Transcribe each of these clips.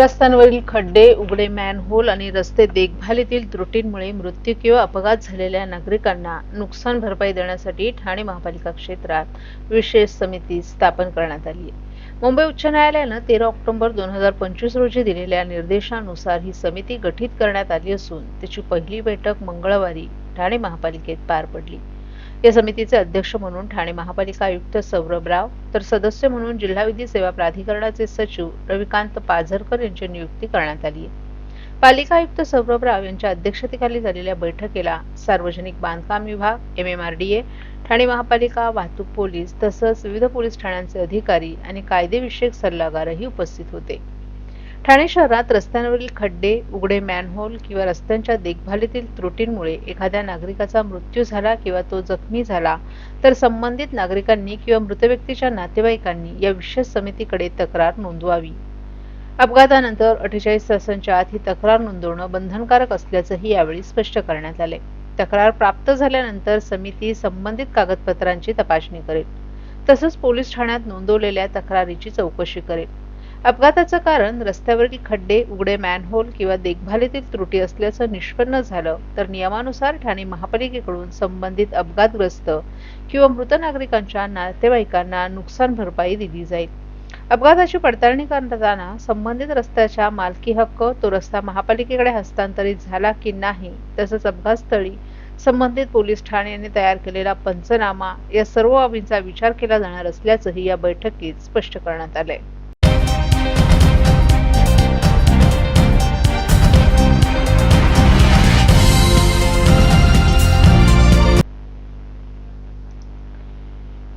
रस्त्यांवरील खड्डे उघडे मॅनहोल आणि रस्ते देखभालीतील त्रुटींमुळे मृत्यू किंवा अपघात झालेल्या नागरिकांना नुकसान भरपाई देण्यासाठी ठाणे महापालिका क्षेत्रात विशेष समिती स्थापन करण्यात आली आहे. मुंबई उच्च न्यायालयानं तेरा ऑक्टोबर दोन हजार पंचवीस रोजी दिलेल्या निर्देशानुसार ही समिती गठीत करण्यात आली असून त्याची पहिली बैठक मंगळवारी ठाणे महापालिकेत पार पडली. या समितीचे अध्यक्ष म्हणून ठाणे महापालिका आयुक्त सौरभ राव तर सदस्य म्हणून जिल्हा विधी सेवा प्राधिकरणाचे सचिव रविकांत पाझरकर यांची नियुक्ती करण्यात आली आहे. पालिका आयुक्त सौरभ राव यांच्या अध्यक्षतेखाली झालेल्या बैठकीला सार्वजनिक बांधकाम विभाग M M R D A Thane महापालिका वाहतूक पोलीस तसंच विविध पोलीस ठाण्यांचे अधिकारी आणि कायदेविषयक सल्लागारही उपस्थित होते. ठाणे शहरात रस्त्यांवरील खड्डे उघडे मॅनहोल किंवा रस्त्यांच्या देखभालीतील त्रुटींमुळे एखाद्या नागरिकाचा मृत्यू झाला किंवा तो जखमी झाला तर संबंधित नागरिकांनी किंवा मृत व्यक्तीच्या नातेवाईकांनी या विशेष समितीकडे तक्रार नोंदवावी. अपघातानंतर अठ्ठेचाळीस तासांच्या आत ही तक्रार नोंदवणं बंधनकारक असल्याचंही यावेळी स्पष्ट करण्यात आले. तक्रार प्राप्त झाल्यानंतर समिती संबंधित कागदपत्रांची तपासणी करेल. तसंच पोलीस ठाण्यात नोंदवलेल्या तक्रारीची चौकशी करेल. अपघाताचं कारण रस्त्यावरील खड्डे उघडे मॅनहोल किंवा देखभालीतील त्रुटी असल्याचं निष्पन्न झालं तर नियमानुसार ठाणे महापालिकेकडून संबंधित अपघातग्रस्त किंवा मृत नागरिकांच्या नातेवाईकांना नुकसान भरपाई दिली जाईल. अपघाताची पडताळणी करताना संबंधित रस्त्याच्या मालकी हक्क तो रस्ता महापालिकेकडे हस्तांतरित झाला की नाही तसंच अपघातस्थळी संबंधित पोलीस ठाण्याने तयार केलेला पंचनामा या सर्व बाबींचा विचार केला जाणार असल्याचंही या बैठकीत स्पष्ट करण्यात आलंय.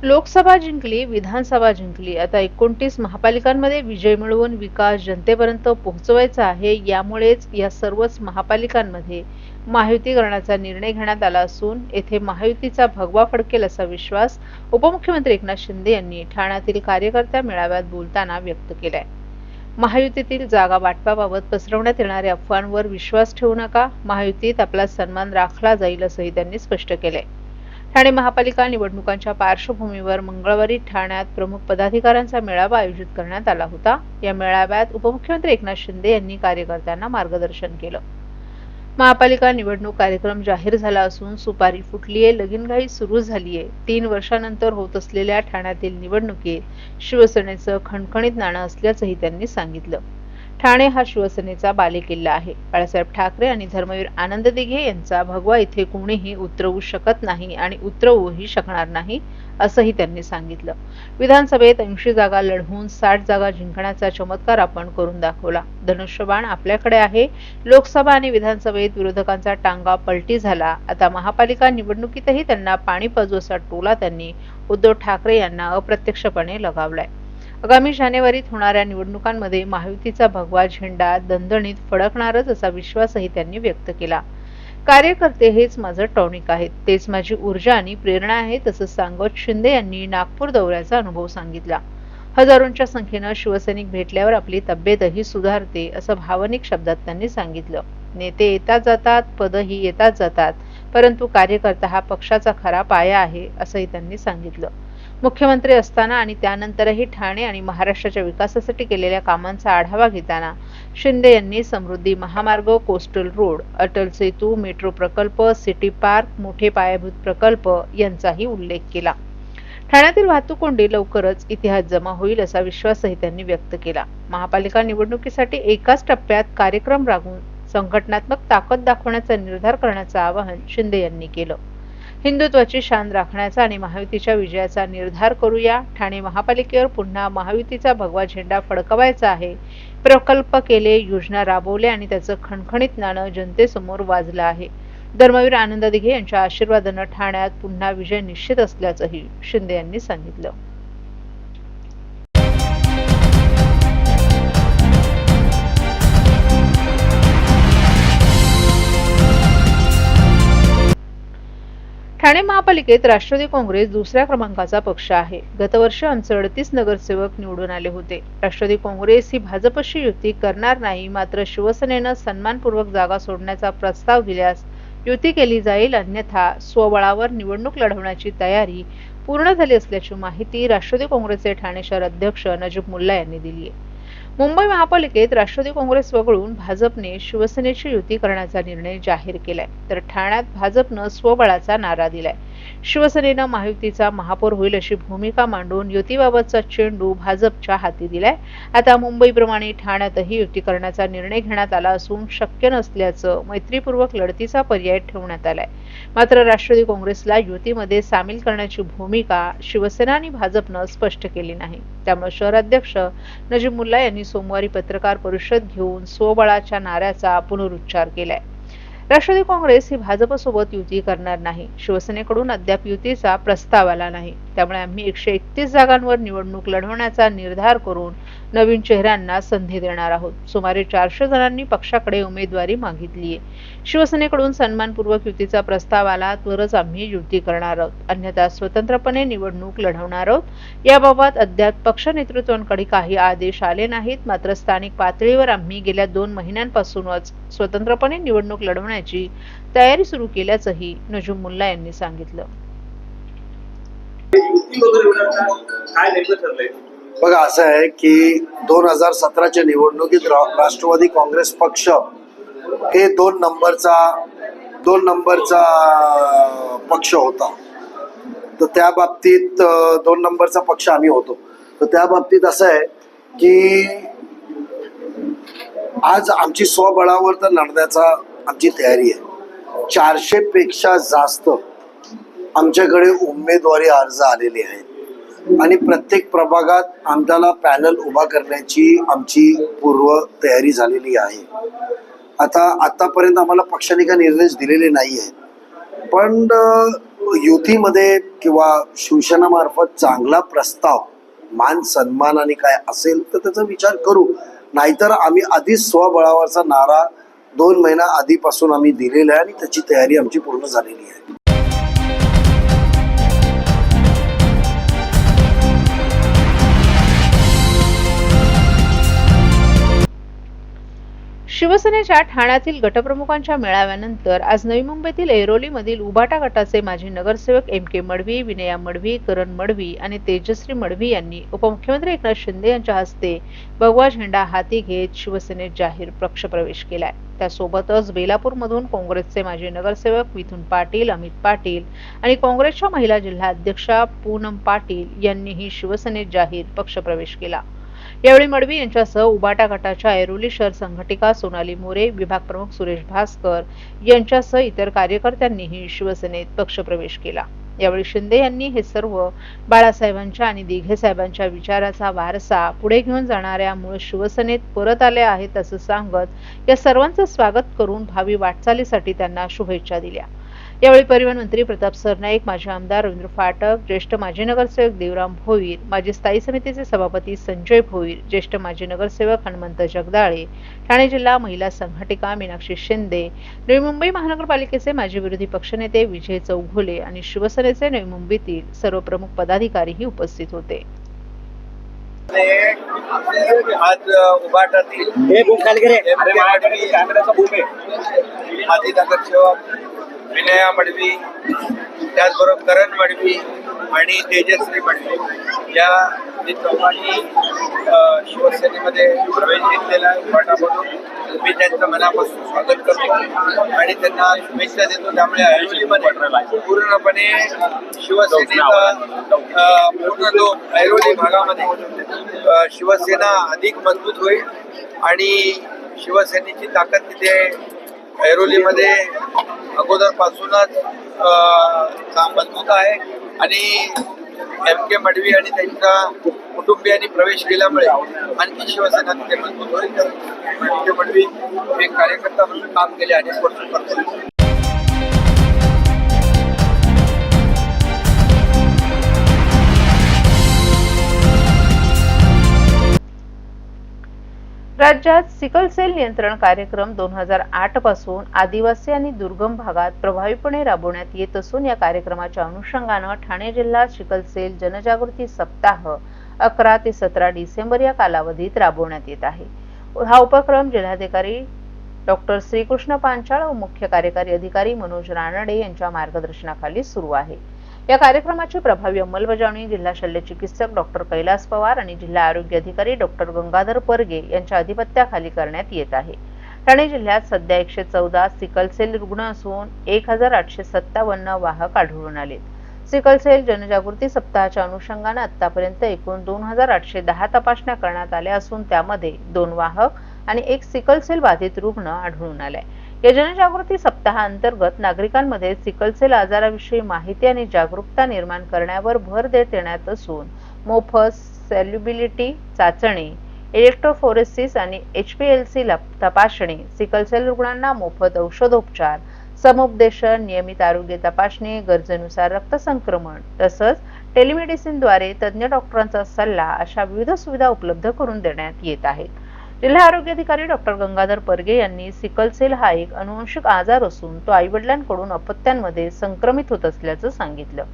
लोकसभा जिंकली विधानसभा जिंकली. आता एकोणतीस महापालिकांमध्ये विजय मिळवून विकास जनतेपर्यंत पोहोचवायचा आहे यामुळेच या सर्वच महापालिकांमध्ये महायुती करण्याचा निर्णय घेण्यात आला असून येथे महायुतीचा भगवा फडकेल असा विश्वास उपमुख्यमंत्री एकनाथ शिंदे यांनी ठाण्यातील कार्यकर्त्या मेळाव्यात बोलताना व्यक्त केलाय. महायुतीतील जागा वाटपाबाबत पसरवण्यात येणाऱ्या अफवांवर विश्वास ठेवू नका. महायुतीत आपला सन्मान राखला जाईल असंही त्यांनी स्पष्ट केलंय. ठाणे महापालिका निवडणुकांच्या पार्श्वभूमीवर मंगळवारी ठाण्यात प्रमुख पदाधिकाऱ्यांचा मेळावा आयोजित करण्यात आला होता. या मेळाव्यात उपमुख्यमंत्री एकनाथ शिंदे यांनी कार्यकर्त्यांना मार्गदर्शन केलं. महापालिका निवडणूक कार्यक्रम जाहीर झाला असून सुपारी फुटलीये लगीनघाई सुरू झालीये. तीन वर्षानंतर होत असलेल्या ठाण्यातील निवडणुकीत शिवसेनेचं खणखणीत नाणं असल्याचंही त्यांनी सांगितलं. ठाणे हा शिवसेनेचा बालेकिल्ला आहे. बाळासाहेब ठाकरे आणि धर्मवीर आनंद दिघे यांचा भगवा इथे कोणीही उतरवू शकत नाही आणि उतरवूही शकणार नाही असंही त्यांनी सांगितलं. विधानसभेत ऐंशी जागा लढवून साठ जागा जिंकण्याचा चमत्कार आपण करून दाखवला. धनुष्यबाण आपल्याकडे आहे. लोकसभा आणि विधानसभेत विरोधकांचा टांगा पलटी झाला. आता महापालिका निवडणुकीतही त्यांना पाणी पाजू असा टोला त्यांनी उद्धव ठाकरे यांना अप्रत्यक्षपणे लगावलाय. आगामी जानेवारीत होणाऱ्या निवडणुकांमध्ये महायुतीचा भगवा झेंडा दणदणीत फडकणारच असा विश्वासही त्यांनी व्यक्त केला. कार्यकर्ते हेच माझं टॉनिक आहेत. तेच माझी ऊर्जा आणि प्रेरणा आहे तसंच सांगत शिंदे यांनी नागपूर दौऱ्याचा अनुभव सांगितला. हजारोंच्या संख्येनं शिवसैनिक भेटल्यावर आपली तब्येतही सुधारते असं भावनिक शब्दात त्यांनी सांगितलं. नेते येतात जातात पदही येतात जातात परंतु कार्यकर्ता हा पक्षाचा खरा पाया आहे असंही त्यांनी सांगितलं. मुख्यमंत्री असताना आणि त्यानंतरही ठाणे आणि महाराष्ट्राच्या विकासासाठी केलेल्या कामांचा आढावा घेताना शिंदे यांनी Samruddhi Mahamarg coastal road Atal Setu metro प्रकल्प सिटी पार्क मोठे पायाभूत प्रकल्प यांचाही उल्लेख केला. ठाण्यातील वाहतूक कोंडी लवकरच इतिहास जमा होईल असा विश्वासही त्यांनी व्यक्त केला. महापालिका निवडणुकीसाठी एकाच टप्प्यात कार्यक्रम राबवून संघटनात्मक ताकद दाखवण्याचा निर्धार करण्याचं आवाहन शिंदे यांनी केलं. हिंदुत्वाची शान राखण्याचा आणि महायुतीच्या विजयाचा निर्धार करूया. ठाणे महापालिकेवर पुन्हा महायुतीचा भगवा झेंडा फडकवायचा आहे. प्रकल्प केले योजना राबवल्या आणि त्याचं खणखणीत नाणं जनतेसमोर वाजलं आहे. धर्मवीर आनंद दिघे यांच्या आशीर्वादानं ठाण्यात पुन्हा विजय निश्चित असल्याचंही शिंदे यांनी सांगितलं. ठाणे महापालिकेत राष्ट्रवादी काँग्रेस दुसऱ्या क्रमांकाचा पक्ष आहे. गतवर्षी आमचे अडतीस नगरसेवक निवडून आले होते. राष्ट्रवादी काँग्रेस ही भाजपशी युती करणार नाही मात्र शिवसेनेनं सन्मानपूर्वक जागा सोडण्याचा प्रस्ताव दिल्यास युती केली जाईल अन्यथा स्वबळावर निवडणूक लढवण्याची तयारी पूर्ण झाली असल्याची माहिती राष्ट्रवादी काँग्रेसचे ठाणे शहर अध्यक्ष नजीब मुल्ला यांनी दिली आहे. मुंबई महापालिकेत राष्ट्रवादी काँग्रेस वगळून भाजपने शिवसेनेची युती करण्याचा निर्णय जाहीर केलाय. तर ठाण्यात भाजपनं स्वबळाचा नारा दिलाय. शिवसेनेनं महायुतीचा महापौर होईल अशी भूमिका मांडून युतीबाबतचा चेंडू भाजपच्या हाती दिलाय. आता मुंबईप्रमाणे ठाण्यातही युती करण्याचा निर्णय घेण्यात आला असून शक्य नसल्याचं मैत्रीपूर्वक लढतीचा पर्याय ठेवण्यात आलाय. मात्र राष्ट्रवादी काँग्रेसला युतीमध्ये सामील करण्याची भूमिका शिवसेना आणि भाजपनं स्पष्ट केली नाही. त्यामुळे शहराध्यक्ष नजीब मुल्ला यांनी सोमवारी पत्रकार परिषद घेऊन स्वबळाच्या नाऱ्याचा पुनरुच्चार केलाय. राष्ट्रवादी काँग्रेस ही भाजपसोबत युती करणार नाही. शिवसेनेकडून अद्याप युतीचा प्रस्ताव आला नाही. त्यामुळे आम्ही एकशे एकतीस जागांवर निवडणूक लढवण्याचा निर्धार करून नवीन चेहऱ्यांना संधी देणार आहोत. सुमारे चारशे जणांनी पक्षाकडे उमेदवारी मागितली आहे. शिवसेनेकडून सन्मानपूर्वक युतीचा प्रस्ताव आला तरच आम्ही युती करणार आहोत. अन्यथा स्वतंत्रपणे निवडणूक लढवणार आहोत. याबाबत अद्याप पक्ष नेतृत्वांकडे काही आदेश आले नाहीत. मात्र स्थानिक पातळीवर आम्ही गेल्या दोन महिन्यांपासूनच स्वतंत्रपणे निवडणूक लढवण्याची तयारी सुरू केल्याचंही नजूम मुल्ला यांनी सांगितलं युती वगैरे होणार का? काय नेमकं ठरलंय? बघा असं आहे की दोन हजार सतराच्या निवडणुकीत राष्ट्रवादी काँग्रेस पक्ष हे दोन नंबरचा दोन नंबरचा पक्ष होता. तर त्या बाबतीत दोन नंबरचा पक्ष आम्ही होतो. तर त्या बाबतीत असं आहे की आज आमची स्वबळावर तर लढण्याचा आमची तयारी आहे. चारशे पेक्षा जास्त आमच्याकडे उमेदवारी अर्ज आलेले आहेत. आणि प्रत्येक प्रभागात आमच्याला पॅनल उभा करण्याची आमची पूर्व तयारी झालेली आहे. आता आतापर्यंत आम्हाला पक्षाने काही निर्देश दिलेले नाही आहेत पण युतीमध्ये किंवा शिवसेनामार्फत चांगला प्रस्ताव मान सन्मान आणि काय असेल तर त्याचा विचार करू. नाहीतर आम्ही आधीच स्वबळावरचा नारा दोन महिना आधीपासून आम्ही दिलेला आहे आणि त्याची तयारी आमची पूर्ण झालेली आहे. शिवसेनेच्या ठाण्यातील गटप्रमुखांच्या मेळाव्यानंतर आज नवी मुंबईतील ऐरोलीमधील उबाटा गटाचे माजी नगरसेवक एम के मडवी विनया मडवी करण मडवी आणि तेजश्री मडवी यांनी उपमुख्यमंत्री एकनाथ शिंदे यांच्या हस्ते भगवा झेंडा हाती घेत शिवसेनेत जाहीर पक्षप्रवेश केलाय. त्यासोबतच बेलापूरमधून काँग्रेसचे माजी नगरसेवक मिथुन पाटील अमित पाटील आणि काँग्रेसच्या महिला जिल्हाध्यक्षा पूनम पाटील यांनीही शिवसेनेत जाहीर पक्षप्रवेश केला. यावेळी मडवी यांच्यासह उबाटा गटाच्या ऐरोली शहर संघटिका सोनाली मोरे विभाग प्रमुख सुरेश भास्कर यांच्यासह इतर कार्यकर्त्यांनीही शिवसेनेत पक्षप्रवेश केला. यावेळी शिंदे यांनी हे सर्व बाळासाहेबांच्या आणि दिघे साहेबांच्या विचाराचा वारसा पुढे घेऊन जाणाऱ्या मूळ शिवसेनेत परत आले आहेत असं सांगत या सर्वांचं स्वागत करून भावी वाटचालीसाठी त्यांना शुभेच्छा दिल्या. यावेळी परिवहन मंत्री प्रताप सरनाईक माजी आमदार रवींद्र फाटक ज्येष्ठ माजी नगरसेवक देवराम भोईर माजी स्थायी समितीचे सभापती संजय भोईर ज्येष्ठ माजी नगरसेवक हनुमंत जगदाळे ठाणे जिल्हा महिला संघटिका मीनाक्षी शिंदे नवी मुंबई महानगरपालिकेचे माजी विरोधी पक्षनेते विजय चौघुले आणि शिवसेनेचे नवी मुंबईतील सर्व प्रमुख पदाधिकारीही उपस्थित होते. आज उभाटातील नगरसेवक विनया मडवी त्याचबरोबर करण मडवी आणि तेजस्वी मडवी. या चौघांनी शिवसेनेमध्ये प्रवेश घेतलेला आहे उभाटामधून मी त्यांचं मनापासून स्वागत करतो आणि त्यांना शुभेच्छा देतो. त्यामुळे ऐरोलीमध्ये पूर्णपणे शिवसेनेचा पूर्ण जो ऐरोली भागामध्ये शिवसेना अधिक मजबूत होईल आणि शिवसेनेची ताकद तिथे ऐरोलीमध्ये अगोदरपासूनच काम मजबूत आहे. आणि एम के मडवी आणि त्यांच्या कुटुंबियांनी प्रवेश केल्यामुळे आणखी शिवसेना तिथे मजबूत होईल. तर एम के मडवी एक कार्यकर्ता म्हणून काम केले अनेक वर्ष करतो राज्यात सिकल सेल नियंत्रण कार्यक्रम दोन हजार आठपासून आदिवासी आणि दुर्गम भागात प्रभावीपणे राबवण्यात येत असून या कार्यक्रमाच्या अनुषंगानं ठाणे जिल्हा सिकल सेल जनजागृती सप्ताह अकरा ते सतरा डिसेंबर या कालावधीत राबवण्यात येत आहे. हा उपक्रम जिल्हाधिकारी डॉक्टर श्रीकृष्ण पांचाळ व मुख्य कार्यकारी अधिकारी मनोज रानडे यांच्या मार्गदर्शनाखाली सुरू आहे. या कार्यक्रमाची प्रभावी अंमलबजावणी जिल्हा शल्य चिकित्सक डॉक्टर कैलास पवार आणि जिल्हा आरोग्य अधिकारी डॉक्टर गंगाधर परगे यांच्या अधिपत्याखाली करण्यात येत आहे. ठाणे जिल्ह्यात सध्या एकशे चौदा सिकलसेल रुग्ण असून एक हजार आठशे सत्तावन्न वाहक आढळून आले सिकलसेल जनजागृती सप्ताहाच्या अनुषंगाने आतापर्यंत एकूण दोन हजार आठशे दहा तपासण्या करण्यात आल्या असून त्यामध्ये दोन वाहक आणि एक सिकलसेल बाधित रुग्ण आढळून आलाय. या जनजागृती सप्ताहांतर्गत नागरिकांमध्ये सिकलसेल आजाराविषयी माहिती आणि जागरूकता निर्माण करण्यावर भर देत येण्यात असून मोफत सेल्युबिलिटी चाचणी इलेक्ट्रोफोरेसिस आणि एच पी एल सी तपासणी सिकलसेल रुग्णांना मोफत औषधोपचार समुपदेशन नियमित आरोग्य तपासणी गरजेनुसार रक्तसंक्रमण तसंच टेलिमेडिसिनद्वारे तज्ज्ञ डॉक्टरांचा सल्ला अशा विविध सुविधा उपलब्ध करून देण्यात येत आहेत. जिल्हा आरोग्य अधिकारी डॉक्टर गंगाधर परगे यांनी सिकलसेल हा एक अनुवंशिक आजार असून तो आईवडिलांकडून अपत्यांमध्ये संक्रमित होत असल्याचं सांगितलं.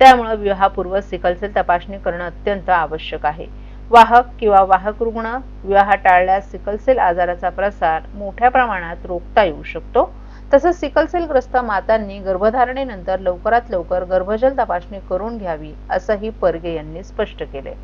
त्यामुळे विवाहापूर्व सिकलसेल तपासणी करणं अत्यंत आवश्यक आहे. वाहक किंवा वाहक रुग्ण विवाह टाळल्यास सिकलसेल आजाराचा प्रसार मोठ्या प्रमाणात रोखता येऊ शकतो. तसंच सिकलसेलग्रस्त मातांनी गर्भधारणेनंतर लवकरात लवकर गर्भजल तपासणी करून घ्यावी असंही परगे यांनी स्पष्ट केले